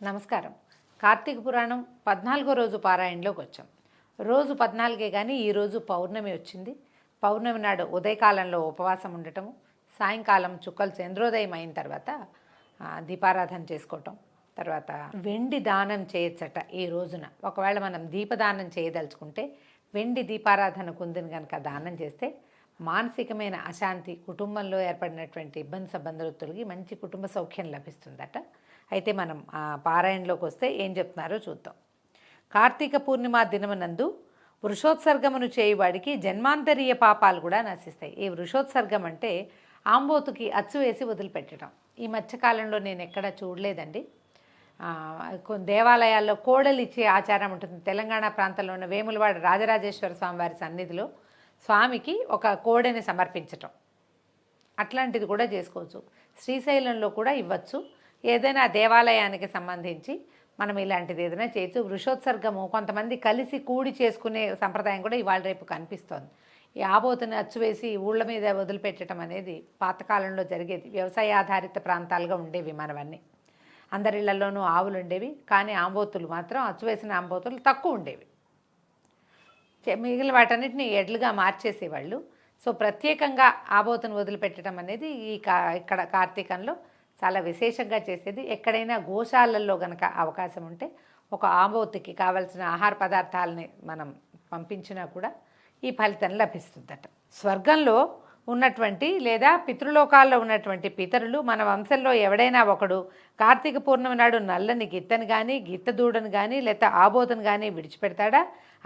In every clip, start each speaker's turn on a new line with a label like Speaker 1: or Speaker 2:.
Speaker 1: నమస్కారం. కార్తీక పురాణం పద్నాలుగో రోజు పారాయణలోకి వచ్చాం. రోజు పద్నాలుగే కానీ ఈరోజు పౌర్ణమి వచ్చింది. పౌర్ణమి నాడు ఉదయకాలంలో ఉపవాసం ఉండటము సాయంకాలం చుక్కలు చంద్రోదయం అయిన తర్వాత దీపారాధన చేసుకోవటం తర్వాత వెండి దానం చేయొచ్చట ఈ రోజున. ఒకవేళ మనం దీపదానం చేయదలుచుకుంటే వెండి దీపారాధన కుందిని కనుక దానం చేస్తే మానసికమైన అశాంతి కుటుంబంలో ఏర్పడినటువంటి ఇబ్బంది సంబంధాలు తొలగి మంచి కుటుంబ సౌఖ్యం లభిస్తుందట. అయితే మనం పారాయణలోకి వస్తే ఏం చెప్తున్నారో చూద్దాం. కార్తీక పూర్ణిమ దినమునందు వృషోత్సర్గమును చేయువాడికి జన్మాంతరీయ పాపాలు కూడా నశిస్తాయి. ఈ వృషోత్సర్గం అంటే ఆంబోతుకి అచ్చు వేసి వదిలిపెట్టడం. ఈ మధ్యకాలంలో నేను ఎక్కడ చూడలేదండి. కొన్ని దేవాలయాల్లో కోడలు ఇచ్చే ఆచారం ఉంటుంది. తెలంగాణ ప్రాంతంలో ఉన్న వేములవాడ రాజరాజేశ్వర స్వామి వారి సన్నిధిలో స్వామికి ఒక కోడెని సమర్పించటం. అట్లాంటిది కూడా చేసుకోవచ్చు. శ్రీశైలంలో కూడా ఇవ్వచ్చు. ఏదైనా దేవాలయానికి సంబంధించి మనం ఇలాంటిది ఏదైనా చేయొచ్చు. వృషోత్సర్గము కొంతమంది కలిసి కూడి చేసుకునే సంప్రదాయం కూడా ఇవాళ రేపు కనిపిస్తోంది. ఈ ఆబోతుని అచ్చువేసి ఊళ్ళ మీద వదిలిపెట్టడం అనేది పాతకాలంలో జరిగేది. వ్యవసాయ ఆధారిత ప్రాంతాలుగా ఉండేవి మనవన్నీ. అందరిళ్ళలోనూ ఆవులు ఉండేవి కానీ ఆంబోతులు మాత్రం అచ్చువేసిన ఆంబోతులు తక్కువ ఉండేవి. మిగిలిన వాటన్నిటిని ఎడ్లుగా మార్చేసేవాళ్ళు. సో ప్రత్యేకంగా ఆబోతును వదిలిపెట్టడం అనేది ఈ కా ఇక్కడ కార్తీకంలో చాలా విశేషంగా చేసేది. ఎక్కడైనా గోశాలల్లో గనక అవకాశం ఉంటే ఒక ఆంబోతికి కావలసిన ఆహార పదార్థాలని మనం పంపించినా కూడా ఈ ఫలితం లభిస్తుందట. స్వర్గంలో ఉన్నటువంటి లేదా పితృలోకాల్లో ఉన్నటువంటి పితరులు మన వంశంలో ఎవడైనా ఒకడు కార్తీక పూర్ణమి నాడు నల్లని గిత్తని కానీ గిత్తదూడను కానీ లేదా ఆబోధను కానీ విడిచిపెడతాడా?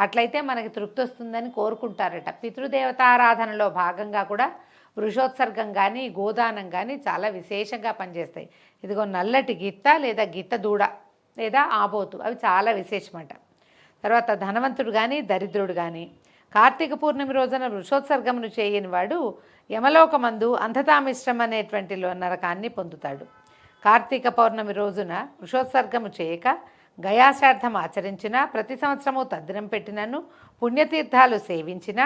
Speaker 1: అట్లయితే మనకి తృప్తి వస్తుందని కోరుకుంటారట. పితృదేవతారాధనలో భాగంగా కూడా వృషోత్సర్గం కానీ గోదానం కానీ చాలా విశేషంగా పనిచేస్తాయి. ఇదిగో నల్లటి గిత్త లేదా గిత్త దూడ లేదా ఆబోతు అవి చాలా విశేషమంట. తర్వాత ధనవంతుడు కానీ దరిద్రుడు కానీ కార్తీక పూర్ణమి రోజున వృషోత్సర్గమును చేయని వాడు యమలోకమందు అంధతామిశ్రం అనేటువంటి నరకాన్ని పొందుతాడు. కార్తీక పౌర్ణమి రోజున వృషోత్సర్గము చేయక గయాశ్రార్థం ఆచరించినా ప్రతి సంవత్సరము తద్దినం పెట్టినను పుణ్యతీర్థాలు సేవించినా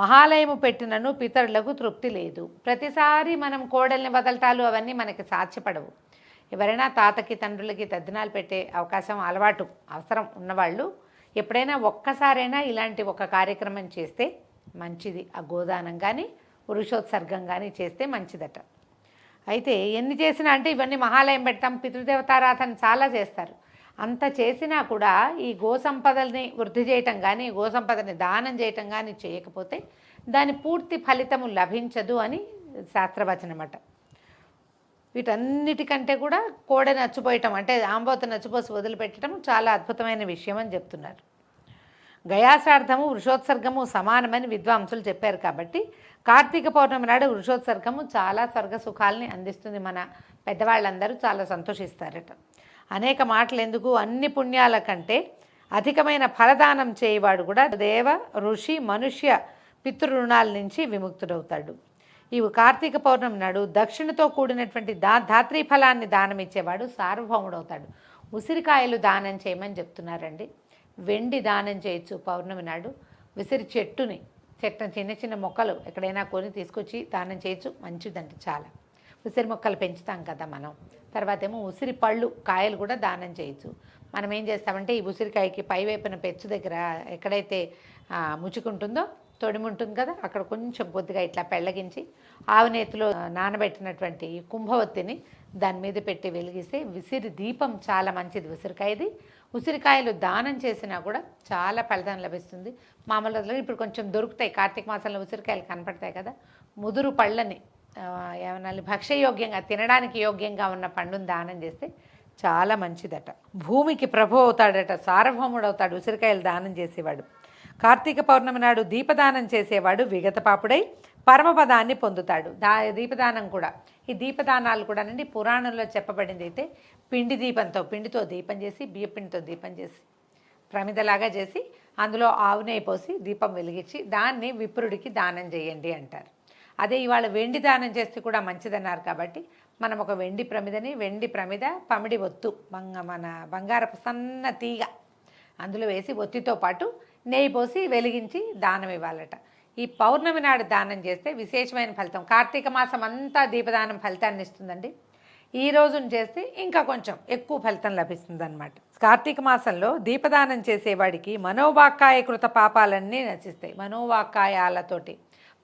Speaker 1: మహాలయము పెట్టినను పితరులకు తృప్తి లేదు. ప్రతిసారి మనం కోడల్ని వదలటాలు అవన్నీ మనకి సాధ్యపడవు. ఎవరైనా తాతకి తండ్రులకి తద్దినాలు పెట్టే అవకాశం అలవాటు అవసరం ఉన్నవాళ్ళు ఎప్పుడైనా ఒక్కసారైనా ఇలాంటి ఒక కార్యక్రమం చేస్తే మంచిది. ఆ గోదానం కానీ పురుషోత్సర్గం కానీ చేస్తే మంచిదట. అయితే ఎన్ని చేసినా అంటే ఇవన్నీ మహాలయం పెడతాం పితృదేవతారాధన చాలా చేస్తారు. అంత చేసినా కూడా ఈ గోసంపదల్ని వృద్ధి చేయటం కానీ గోసంపదని దానం చేయటం కానీ చేయకపోతే దాని పూర్తి ఫలితము లభించదు అని శాస్త్రవచనమట. వీటన్నిటికంటే కూడా కోడ నచ్చిపోయటం అంటే ఆంబోత నచ్చిపోసి వదిలిపెట్టడం చాలా అద్భుతమైన విషయం అని చెప్తున్నారు. గయాసార్థము వృషోత్సర్గము సమానమని విద్వాంసులు చెప్పారు కాబట్టి కార్తీక పౌర్ణమి నాడు వృషోత్సర్గము చాలా స్వర్గ సుఖాలని అందిస్తుంది మన పెద్దవాళ్ళందరూ చాలా సంతోషిస్తారట. అనేక మాటలు ఎందుకు అన్ని పుణ్యాల కంటే అధికమైన ఫలదానం చేయవాడు కూడా దేవ ఋషి మనుష్య పితృరుణాల నుంచి విముక్తుడవుతాడు. ఇవి కార్తీక పౌర్ణమి నాడు దక్షిణతో కూడినటువంటి దా ధాత్రీ ఫలాన్ని దానం ఇచ్చేవాడు సార్వభౌముడవుతాడు. ఉసిరికాయలు దానం చేయమని చెప్తున్నారండి. వెండి దానం చేయొచ్చు పౌర్ణమి నాడు. విసిరి చెట్టుని చెట్టు చిన్న చిన్న మొక్కలు ఎక్కడైనా కొని తీసుకొచ్చి దానం చేయొచ్చు. మంచిదండి చాలా. ఉసిరి మొక్కలు పెంచుతాం కదా మనం. తర్వాత ఏమో ఉసిరి పళ్ళు కాయలు కూడా దానం చేయొచ్చు. మనం ఏం చేస్తామంటే ఈ ఉసిరికాయకి పైవైపున పెచ్చు దగ్గర ఎక్కడైతే ముచ్చుకుంటుందో ముచుకుంటుందో ఉంటుంది కదా అక్కడ కొంచెం కొద్దిగా ఇట్లా పెళ్ళగించి ఆవునేతిలో నానబెట్టినటువంటి కుంభవత్తిని దాని మీద పెట్టి వెలిగిస్తే విసిరి దీపం చాలా మంచిది ఉసిరికాయది. ఉసిరికాయలు దానం చేసినా కూడా చాలా ఫలితం లభిస్తుంది. మామూలుగా ఇప్పుడు కొంచెం దొరుకుతాయి. కార్తీక మాసంలో ఉసిరికాయలు కనపడతాయి కదా. ముదురు పళ్ళని ఏమనాలి భక్ష్యయోగ్యంగా తినడానికి యోగ్యంగా ఉన్న పండును దానం చేస్తే చాలా మంచిదట. భూమికి ప్రభు అవుతాడట సార్వభౌముడు అవుతాడు ఉసిరికాయలు దానం చేసేవాడు. కార్తీక పౌర్ణమి నాడు దీపదానం చేసేవాడు విగతపాపుడై పరమపదాన్ని పొందుతాడు. దా దీపదానం కూడా. ఈ దీపదానాలు కూడా అండి పురాణంలో చెప్పబడింది అయితే పిండి దీపంతో పిండితో దీపం చేసి బియ్యపిండితో దీపం చేసి ప్రమిదలాగా చేసి అందులో ఆవు నెయ్యి పోసి దీపం వెలిగించి దాన్ని విప్రుడికి దానం చేయండి అంటారు. అదే ఇవాళ వెండి దానం చేస్తే కూడా మంచిదన్నారు కాబట్టి మనం ఒక వెండి ప్రమిదని వెండి ప్రమిద పమిడి ఒత్తు బంగ మన బంగారపు సన్న తీగ. అందులో వేసి ఒత్తితో పాటు నెయ్యి పోసి వెలిగించి దానం ఇవ్వాలట. ఈ పౌర్ణమి నాడు దానం చేస్తే విశేషమైన ఫలితం. కార్తీక మాసం అంతా దీపదానం ఫలితాన్ని ఇస్తుందండి. ఈ రోజున చేస్తే ఇంకా కొంచెం ఎక్కువ ఫలితం లభిస్తుందన్నమాట. కార్తీక మాసంలో దీపదానం చేసేవాడికి మనోవాక్కాయ కృత పాపాలన్నీ నశిస్తాయి. మనోవాక్కాయాలతోటి.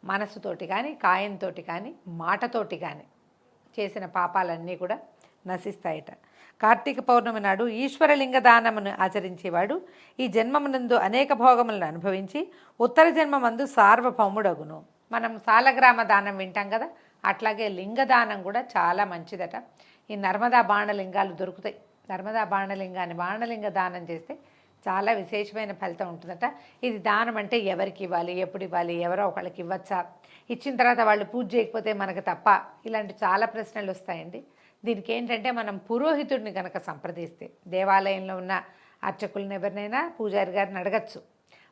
Speaker 1: మనసుతోటి కానీ కాయంతో కానీ మాటతోటి కానీ చేసిన పాపాలన్నీ కూడా నశిస్తాయట. కార్తీక పౌర్ణమి నాడు ఈశ్వరలింగ దానమును ఆచరించేవాడు ఈ జన్మమునందు అనేక భోగములను అనుభవించి ఉత్తర జన్మమందు సార్వభౌముడగును. మనం సాలగ్రామ దానం వింటాం కదా అట్లాగే లింగదానం కూడా చాలా మంచిదట. ఈ నర్మదా బాణలింగాలు దొరుకుతాయి. నర్మదా బాణలింగాన్ని బాణలింగ దానం చేస్తే చాలా విశేషమైన ఫలితం ఉంటుందట. ఇది దానం అంటే ఎవరికి ఇవ్వాలి ఎప్పుడు ఇవ్వాలి ఎవరో ఒకళ్ళకి ఇవ్వచ్చా? ఇచ్చిన తర్వాత వాళ్ళు పూజ చేయకపోతే మనకు తప్ప? ఇలాంటి చాలా ప్రశ్నలు వస్తాయండి. దీనికి ఏంటంటే మనం పురోహితుడిని కనుక సంప్రదిస్తే దేవాలయంలో ఉన్న అర్చకులను ఎవరినైనా పూజారి గారిని అడగచ్చు.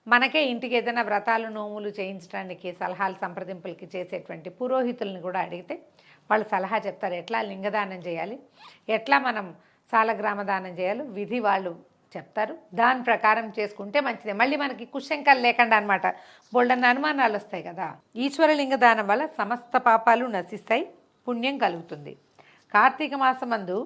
Speaker 1: మనకే ఇంటికి ఏదైనా వ్రతాలు నోములు చేయించడానికి సలహాలు సంప్రదింపులకి చేసేటువంటి పురోహితుల్ని కూడా అడిగితే వాళ్ళు సలహా చెప్తారు. ఎట్లా లింగదానం చేయాలి? ఎట్లా మనం సాలగ్రామ దానం చేయాలి? విధి వాళ్ళు చెప్తారు. దాని ప్రకారం చేసుకుంటే మంచిదే. మళ్ళీ మనకి కుశంకలు లేకుండా అనమాట బోల్డన్న అనుమానాలు వస్తాయి కదా. ఈశ్వరలింగ దానం వల్ల సమస్త పాపాలు నశిస్తాయి పుణ్యం కలుగుతుంది. కార్తీక మాసమందు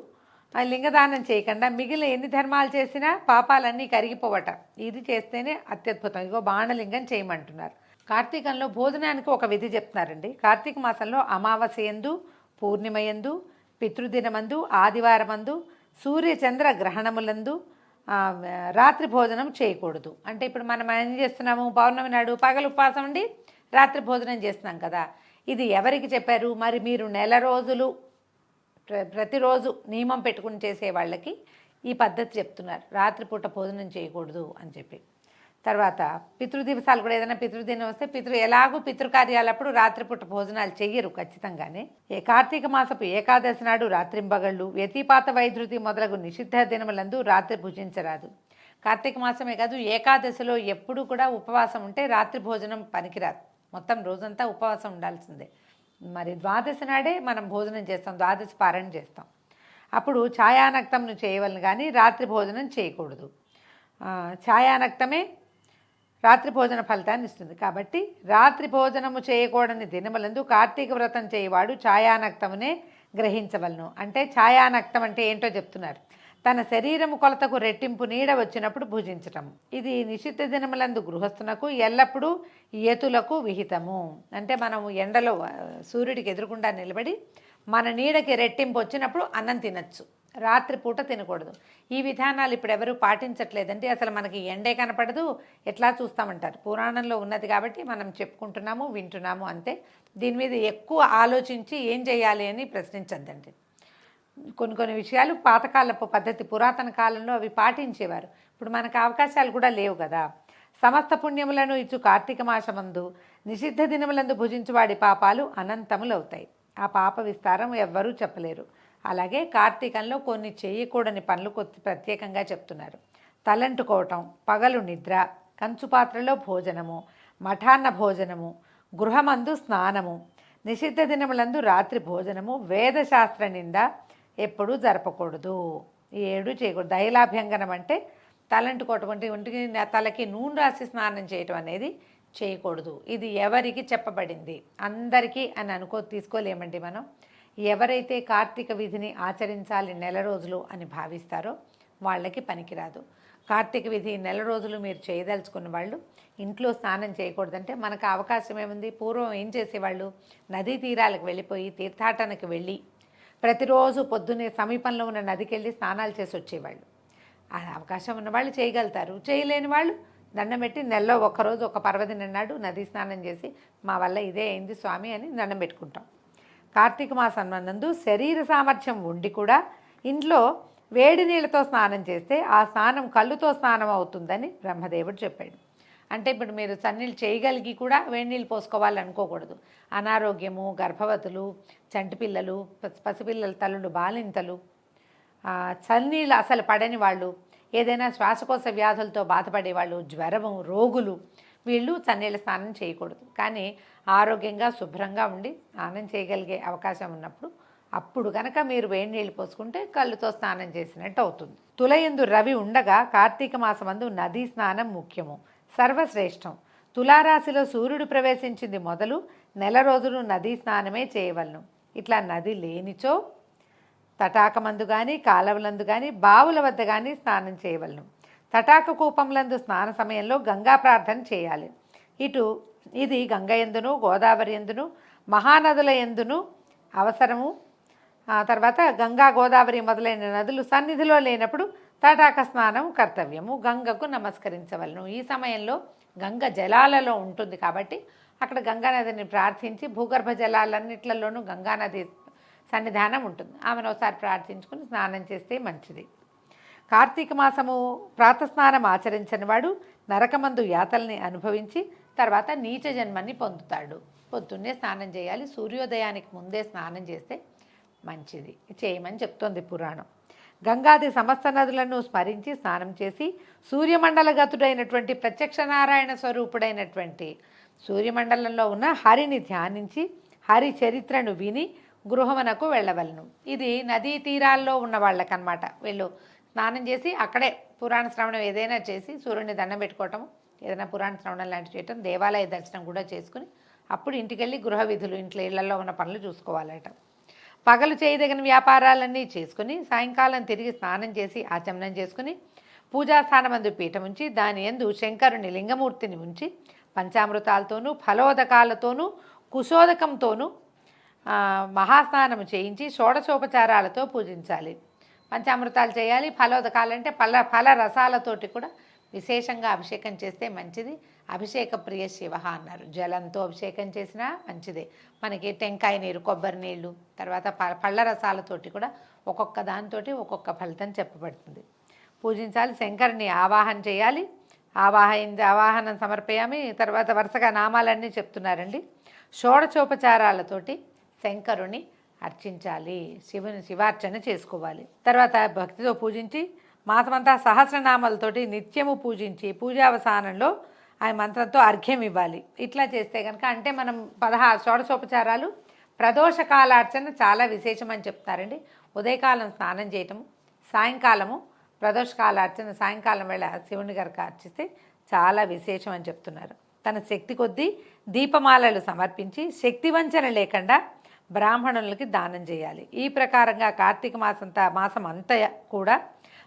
Speaker 1: ఆ లింగదానం చేయకుండా మిగిలిన ఎన్ని ధర్మాలు చేసినా పాపాలన్నీ కరిగిపోవట. ఇది చేస్తేనే అత్యద్భుతం. ఇగో బాణలింగం చేయమంటున్నారు. కార్తీకంలో భోజనానికి ఒక విధి చెప్తున్నారండి. కార్తీక మాసంలో అమావాస్య ఎందు పూర్ణిమ యందు పితృదినమందు ఆదివారమందు సూర్యచంద్ర గ్రహణములందు రాత్రి భోజనం చేయకూడదు. అంటే ఇప్పుడు మనం ఏం చేస్తున్నాము? పౌర్ణమి నాడు పగలు ఉపవాసం ఉండి రాత్రి భోజనం చేస్తున్నాం కదా. ఇది ఎవరికి చెప్పారు? మరి మీరు నెల రోజులు ప్ర- ప్రతిరోజు నియమం పెట్టుకుని చేసే వాళ్ళకి ఈ పద్ధతి చెప్తున్నారు. రాత్రిపూట భోజనం చేయకూడదు అని చెప్పి. తర్వాత పితృదివసాలు కూడా ఏదైనా పితృదినం వస్తే పితృ ఎలాగూ పితృకార్యాలప్పుడు రాత్రిపూట భోజనాలు చెయ్యరు ఖచ్చితంగానే. ఏ కార్తీక మాసపు ఏకాదశి నాడు రాత్రింబగళ్ళు వ్యతిపాత వైద్యుతి మొదలగు నిషిద్ధ దినములందు రాత్రి భుజించరాదు. కార్తీక మాసమే కాదు ఏకాదశిలో ఎప్పుడు కూడా ఉపవాసం ఉంటే రాత్రి భోజనం పనికిరాదు. మొత్తం రోజంతా ఉపవాసం ఉండాల్సిందే. మరి ద్వాదశి నాడే మనం భోజనం చేస్తాం ద్వాదశి పారాయణ చేస్తాం. అప్పుడు ఛాయానక్తంను చేయవలను కానీ రాత్రి భోజనం చేయకూడదు. ఛాయానక్తమే రాత్రి భోజన ఫలితాన్ని ఇస్తుంది. కాబట్టి రాత్రి భోజనము చేయకూడని దినములందు కార్తీక వ్రతం చేయవాడు ఛాయానక్తమునే గ్రహించవలను. అంటే ఛాయానక్తం అంటే ఏంటో చెప్తున్నారు. తన శరీరము కొలతకు రెట్టింపు నీడ వచ్చినప్పుడు భుజించటం. ఇది నిషిద్ధ దినములందు గృహస్థునకు ఎల్లప్పుడూ యతులకు విహితము. అంటే మనము ఎండలో సూర్యుడికి ఎదురుకుండా నిలబడి మన నీడకి రెట్టింపు వచ్చినప్పుడు అన్నం తినచ్చు. రాత్రిపూట తినకూడదు. ఈ విధానాలు ఇప్పుడు ఎవరు పాటించట్లేదంటే అసలు మనకి ఎండే కనపడదు. ఎట్లా చూస్తామంటారు? పురాణంలో ఉన్నది కాబట్టి మనం చెప్పుకుంటున్నాము వింటున్నాము అంతే. దీని మీద ఎక్కువ ఆలోచించి ఏం చేయాలి అని ప్రశ్నించద్దండి. కొన్ని కొన్ని విషయాలు పాతకాలపు పద్ధతి పురాతన కాలంలో అవి పాటించేవారు. ఇప్పుడు మనకు అవకాశాలు కూడా లేవు కదా. సమస్త పుణ్యములను ఇచ్చు కార్తీక మాసమందు నిషిద్ధ దినములందు భుజించువాడి పాపాలు అనంతములవుతాయి. ఆ పాప విస్తారం ఎవ్వరూ చెప్పలేరు. అలాగే కార్తీకంలో కొన్ని చేయకూడని పనులు కొద్ది ప్రత్యేకంగా చెప్తున్నారు. తలంటుకోవటం పగలు నిద్ర కంచు పాత్రలో భోజనము మఠాన్న భోజనము గృహమందు స్నానము నిషిద్ధ దినములందు రాత్రి భోజనము వేదశాస్త్ర నింద ఎప్పుడూ జరపకూడదు. ఈ ఏడు చేయకూడదు. దైలాభ్యంగనం అంటే తలంటుకోవటం అంటే ఒంటికి తలకి నూనె రాసి స్నానం చేయటం అనేది చేయకూడదు. ఇది ఎవరికి చెప్పబడింది? అందరికీ అని అనుకో తీసుకోలేమండి మనం. ఎవరైతే కార్తీక విధిని ఆచరించాలి నెల రోజులు అని భావిస్తారో వాళ్ళకి పనికిరాదు. కార్తీక విధి నెల రోజులు మీరు చేయదలుచుకున్న వాళ్ళు ఇంట్లో స్నానం చేయకూడదంటే మనకు అవకాశం ఏముంది? పూర్వం ఏం చేసేవాళ్ళు? నదీ తీరాలకు వెళ్ళిపోయి తీర్థాటనకు వెళ్ళి ప్రతిరోజు పొద్దున్నే సమీపంలో ఉన్న నదికి వెళ్ళి స్నానాలు చేసి వచ్చేవాళ్ళు. ఆ అవకాశం ఉన్నవాళ్ళు చేయగలుగుతారు. చేయలేని వాళ్ళు దండం పెట్టి నెలలో ఒకరోజు ఒక పర్వదిన నాడు నదీ స్నానం చేసి మా వల్ల ఇదే అయింది స్వామి అని దండం పెట్టుకుంటాం. కార్తీక మాసం నందు శరీర సామర్థ్యం ఉండి కూడా ఇంట్లో వేడి నీళ్ళతో స్నానం చేస్తే ఆ స్నానం కళ్ళుతో స్నానం అవుతుందని బ్రహ్మదేవుడు చెప్పాడు. అంటే ఇప్పుడు మీరు చన్నీళ్ళు చేయగలిగి కూడా వేడి నీళ్ళు పోసుకోవాలి అనుకోకూడదు. అనారోగ్యము గర్భవతులు చంటిపిల్లలు పసి- పసిపిల్లల తల్లులు బాలింతలు చన్నీళ్ళు అసలు పడని వాళ్ళు ఏదైనా శ్వాసకోశ వ్యాధులతో బాధపడే వాళ్ళు జ్వరము రోగులు వీళ్ళు చన్నీళ్ళ స్నానం చేయకూడదు. కానీ ఆరోగ్యంగా శుభ్రంగా ఉండి స్నానం చేయగలిగే అవకాశం ఉన్నప్పుడు అప్పుడు గనక మీరు వేడి నీళ్ళు పోసుకుంటే కళ్ళుతో స్నానం చేసినట్టు అవుతుంది. తులయందు రవి ఉండగా కార్తీక మాసమందు నదీ స్నానం ముఖ్యము. సర్వశ్రేష్టం. తులారాశిలో సూర్యుడు ప్రవేశించింది మొదలు నెల రోజులు నదీ స్నానమే చేయవలను. ఇట్లా నది లేనిచో తటాకమందు కానీ కాలవలందు కానీ బావుల వద్ద కానీ స్నానం చేయవలను. తటాక కూపంలందు స్నాన సమయంలో గంగా ప్రార్థన చేయాలి. ఇటు ఇది గంగ ఎందును గోదావరి ఎందును మహానదుల ఎందును అవసరము. తర్వాత గంగా గోదావరి మొదలైన నదులు సన్నిధిలో లేనప్పుడు తటాక స్నానం కర్తవ్యము. గంగకు నమస్కరించవలను. ఈ సమయంలో గంగ జలాలలో ఉంటుంది కాబట్టి అక్కడ గంగానదిని ప్రార్థించి భూగర్భ జలాలన్నిట్లలోనూ గంగానది సన్నిధానం ఉంటుంది. ఆమెను ఒకసారి ప్రార్థించుకుని స్నానం చేస్తే మంచిది. కార్తీక మాసము ప్రాతస్నానం ఆచరించని వాడు నరకమందు యాతల్ని అనుభవించి తర్వాత నీచ జన్మని పొందుతాడు. పొద్దున్నే స్నానం చేయాలి సూర్యోదయానికి ముందే స్నానం చేస్తే మంచిది. చేయమని చెప్తోంది పురాణం. గంగాది సమస్త నదులను స్మరించి స్నానం చేసి సూర్యమండల గతుడైనటువంటి ప్రత్యక్ష నారాయణ స్వరూపుడైనటువంటి సూర్యమండలంలో ఉన్న హరిని ధ్యానించి హరి చరిత్రను విని గృహమునకు వెళ్ళవలను. ఇది నదీ తీరాల్లో ఉన్న వాళ్ళకనమాట వీళ్ళు స్నానం చేసి అక్కడే పురాణ శ్రవణం ఏదైనా చేసి సూర్యుని దండం పెట్టుకోవటం ఏదైనా పురాణ శ్రవణం లాంటివి చేయటం దేవాలయ దర్శనం కూడా చేసుకుని అప్పుడు ఇంటికెళ్ళి గృహ విధులు ఇంట్లో ఇళ్ళలో ఉన్న పనులు చూసుకోవాలట. పగలు చేయదగిన వ్యాపారాలన్నీ చేసుకుని సాయంకాలం తిరిగి స్నానం చేసి ఆచమనం చేసుకుని పూజాస్థానమందు పీఠం ఉంచి దాని ఎందు శంకరుని లింగమూర్తిని ఉంచి పంచామృతాలతోనూ ఫలోదకాలతోనూ కుశోదకంతోనూ మహాస్నానం చేయించి షోడశోపచారాలతో పూజించాలి. పంచామృతాలు చేయాలి ఫలోదకాలంటే ఫల ఫల రసాలతోటి కూడా విశేషంగా అభిషేకం చేస్తే మంచిది. అభిషేక ప్రియ శివ అన్నారు. జలంతో అభిషేకం చేసినా మంచిదే. మనకి టెంకాయ నీరు కొబ్బరి నీళ్ళు తర్వాత ప- పళ్ళ రసాలతోటి కూడా ఒక్కొక్క దానితోటి ఒక్కొక్క ఫలితం చెప్పబడుతుంది. పూజించాలి శంకరుని ఆవాహన చేయాలి. ఆవాహన ఆవాహనం సమర్పయామి. తర్వాత వరుసగా నామాలన్నీ చెప్తున్నారండి. షోడచోపచారాలతోటి శంకరుని అర్చించాలి. శివుని శివార్చన చేసుకోవాలి. తర్వాత భక్తితో పూజించి మాసమంతా సహస్రనామాలతోటి నిత్యము పూజించి పూజావసానంలో ఆ మంత్రంతో అర్ఘ్యం ఇవ్వాలి. ఇట్లా చేస్తే కనుక అంటే మనం పదహారు షోడశోపచారాలు ప్రదోష కాలార్చన చాలా విశేషమని చెప్తారండి. ఉదయకాలం స్నానం చేయటం సాయంకాలము ప్రదోష కాలార్చన సాయంకాలం వేళ శివుని గారికి అర్చిస్తే చాలా విశేషం అని చెప్తున్నారు. తన శక్తి కొద్దీ దీపమాలలు సమర్పించి శక్తి వంచన లేకుండా బ్రాహ్మణులకి దానం చేయాలి. ఈ ప్రకారంగా కార్తీక మాసంతా మాసం అంతా కూడా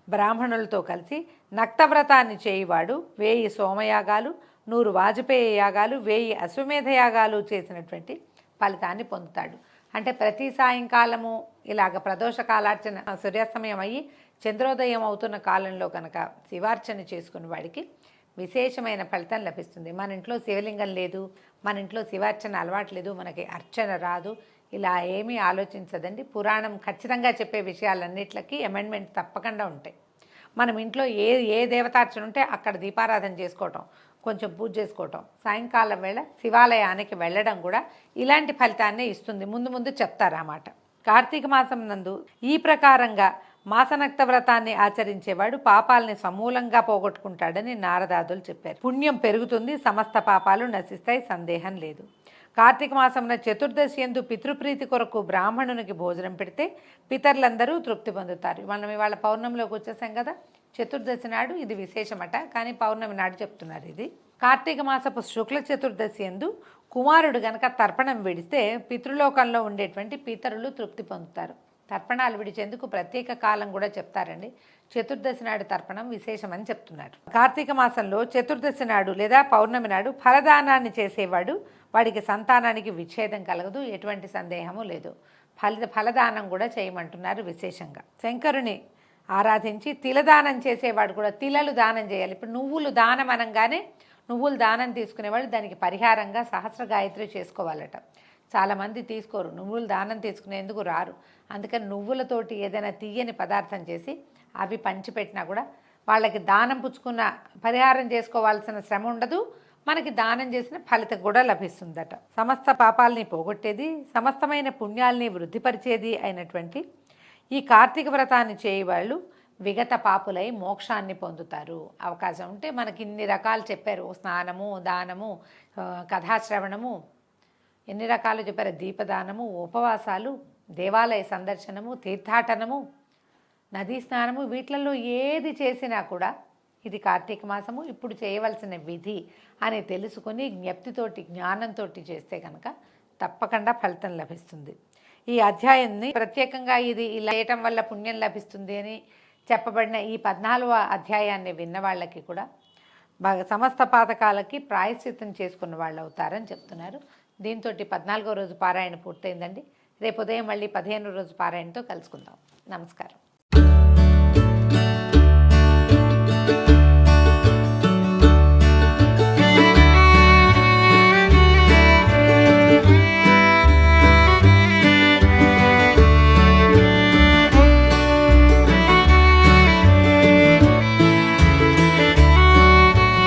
Speaker 1: బ్రాహ్మణులతో కలిసి నక్తవ్రతాన్ని చేయివాడు వేయి సోమయాగాలు నూరు వాజపేయ యాగాలు వేయి అశ్వమేధ యాగాలు చేసినటువంటి ఫలితాన్ని పొందుతాడు. అంటే ప్రతి సాయంకాలము ఇలాగ ప్రదోష కాలార్చన సూర్యాస్తమయం అయ్యి చంద్రోదయం అవుతున్న కాలంలో కనుక శివార్చన చేసుకున్న వాడికి విశేషమైన ఫలితం లభిస్తుంది. మన ఇంట్లో శివలింగం లేదు మన ఇంట్లో శివార్చన అలవాటు లేదు మనకి అర్చన రాదు ఇలా ఏమీ ఆలోచించదండి. పురాణం ఖచ్చితంగా చెప్పే విషయాలన్నిటికీ అమెండ్మెంట్ తప్పకుండా ఉంటాయి. మనం ఇంట్లో ఏ ఏ దేవతార్చన ఉంటే అక్కడ దీపారాధన చేసుకోవటం కొంచెం పూజ చేసుకోవటం సాయంకాలం వేళ శివాలయానికి వెళ్ళడం కూడా ఇలాంటి ఫలితాన్నే ఇస్తుంది. ముందు ముందు చెప్తారన్నమాట. కార్తీక మాసం నందు ఈ ప్రకారంగా మాసనక్త వ్రతాన్ని ఆచరించేవాడు పాపాలని సమూలంగా పోగొట్టుకుంటాడని నారదాదులు చెప్పారు. పుణ్యం పెరుగుతుంది సమస్త పాపాలు నశిస్తాయి సందేహం లేదు. కార్తీక మాసమున చతుర్దశి ఎందు పితృప్రీతి కొరకు బ్రాహ్మణునికి భోజనం పెడితే పితరులందరూ తృప్తి పొందుతారు. మనం ఇవాళ పౌర్ణమిలోకి వచ్చేసాం కదా చతుర్దశి నాడు ఇది విశేషమట. కానీ పౌర్ణమి నాడు చెప్తున్నారు ఇది. కార్తీక మాసపు శుక్ల చతుర్దశి ఎందు కుమారుడు గనక తర్పణం విడిస్తే పితృలోకంలో ఉండేటువంటి పితరులు తృప్తి పొందుతారు. తర్పణాలు విడిచేందుకు ప్రత్యేక కాలం కూడా చెప్తారండి. చతుర్దశి నాడు తర్పణం విశేషమని చెప్తున్నారు. కార్తీక మాసంలో చతుర్దశి నాడు లేదా పౌర్ణమి నాడు ఫలదానాన్ని చేసేవాడు వాడికి సంతానానికి విచ్ఛేదం కలగదు ఎటువంటి సందేహము లేదు. ఫలిత ఫలదానం కూడా చేయమంటున్నారు విశేషంగా. శంకరుని ఆరాధించి తిలదానం చేసేవాడు కూడా తిలలు దానం చేయాలి. ఇప్పుడు నువ్వులు దానం అనగానే నువ్వులు దానం తీసుకునేవాళ్ళు దానికి పరిహారంగా సహస్ర గాయత్రి చేసుకోవాలట. చాలామంది తీసుకోరు. నువ్వులు దానం తీసుకునేందుకు రారు. అందుకని నువ్వులతోటి ఏదైనా తీయని పదార్థం చేసి అవి పంచిపెట్టినా కూడా వాళ్ళకి దానం పుచ్చుకున్న పరిహారం చేసుకోవాల్సిన శ్రమ ఉండదు. మనకి దానం చేసిన ఫలితం కూడా లభిస్తుందట. సమస్త పాపాలని పోగొట్టేది సమస్తమైన పుణ్యాల్ని వృద్ధిపరిచేది అయినటువంటి ఈ కార్తీక వ్రతాన్ని చేయవాళ్ళు విగత పాపులై మోక్షాన్ని పొందుతారు. అవకాశం ఉంటే మనకి ఇన్ని రకాలు చెప్పారు. స్నానము దానము కథాశ్రవణము ఎన్ని రకాలు చెప్పారు? దీపదానము ఉపవాసాలు దేవాలయ సందర్శనము తీర్థాటనము నదీ స్నానము వీటిలలో ఏది చేసినా కూడా ఇది కార్తీక మాసము ఇప్పుడు చేయవలసిన విధి అని తెలుసుకొని జ్ఞప్తితోటి జ్ఞానంతో చేస్తే కనుక తప్పకుండా ఫలితం లభిస్తుంది. ఈ అధ్యాయాన్ని ప్రత్యేకంగా ఇది ఇలా చేయటం వల్ల పుణ్యం లభిస్తుంది అని చెప్పబడిన ఈ పద్నాలుగవ అధ్యాయాన్ని విన్న వాళ్ళకి కూడా సమస్త పాతకాలకి ప్రాయశ్చిత్తం చేసుకున్న వాళ్ళు అవుతారని చెప్తున్నారు. దీంతో పద్నాలుగో రోజు పారాయణ పూర్తయిందండి. రేపు ఉదయం మళ్ళీ పదిహేను రోజు పారాయణతో కలుసుకుందాం. నమస్కారం.